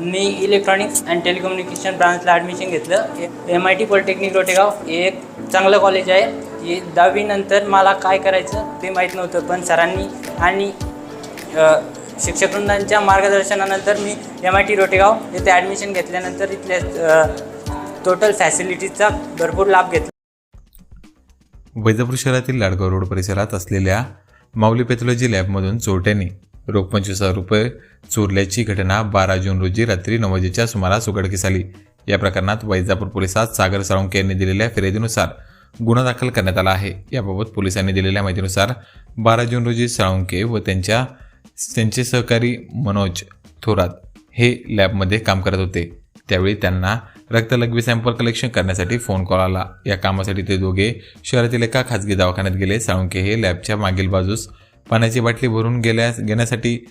Me electronics and telecommunication ब्रांचला admission घेतलं. M I T polytechnic Rotegaon हे एक चांगलं कॉलेज आहे. हे दहावीनंतर मला काय करायचं ते माहीत नव्हतं पण सरांनी आणि शिक्षकवृंदांच्या मार्गदर्शनानंतर मी एम आय टी रोटेगाव येथे ॲडमिशन घेतल्यानंतर इथल्या टोटल फॅसिलिटीजचा भरपूर लाभ घेतला. वैजापूर शहरातील लाडगाव रोड परिसरात असलेल्या माऊली पॅथॉलॉजी लॅबमधून चोरट्यांनी रोख पंचवीस हजार रुपये चोरल्याची घटना बारा जून रोजी रात्री नऊ वाजेच्या सुमारास उघडकीस आली. या प्रकरणात वैजापूर पोलिसात सागर साळुंके यांनी दिलेल्या फिर्यादीनुसार गुन्हा दाखल करण्यात आला आहे. याबाबत पोलिसांनी दिलेल्या माहितीनुसार बारा जून रोजी साळुंके व त्यांच्या त्यांचे सहकारी मनोज थोरात हे लॅबमध्ये काम करत होते. त्यावेळी त्यांना रक्तलघवी सॅम्पल कलेक्शन करण्यासाठी फोन कॉल आला. या कामासाठी ते दोघे शहरातील एका खाजगी दवाखान्यात गेले. साळुंके हे लॅबच्या मागील बाजूस पाण्याची बाटली भरून गेल्यास घेण्यासाठी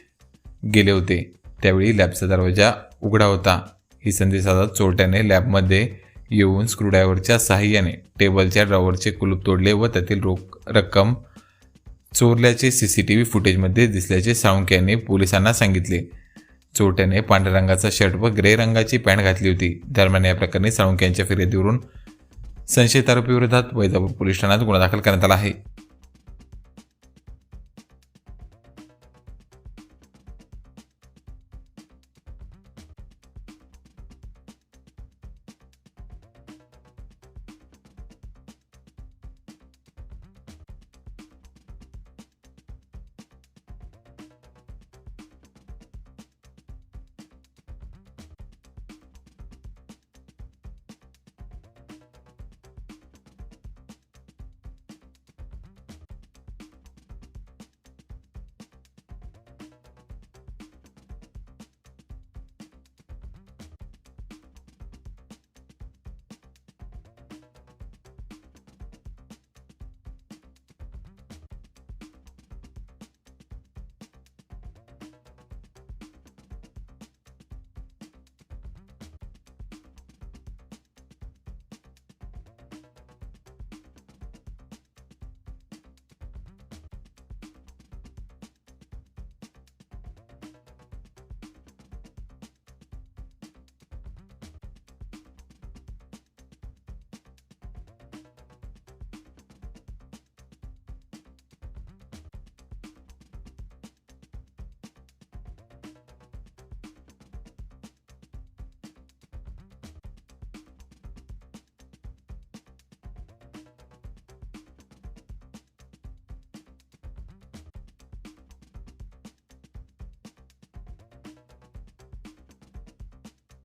गेले होते. त्यावेळी लॅबचा दरवाजा उघडा होता. ही संधी साधत चोरट्याने लॅबमध्ये येऊन स्क्रूड्रायव्हरच्या सहाय्याने टेबलच्या ड्रॉवरचे कुलूप तोडले व त्यातील रोख रक्कम चोरल्याचे सी सी टी व्ही फुटेजमध्ये दिसल्याचे साळुंके यांनी पोलिसांना सांगितले. चोरट्याने पांढऱ्या रंगाचा शर्ट व ग्रे रंगाची पॅन्ट घातली होती. दरम्यान या प्रकरणी साळुंके यांच्या फिर्यादीवरून संशयित आरोपीविरोधात वैजापूर पोलीस ठाण्यात गुन्हा दाखल करण्यात आला आहे.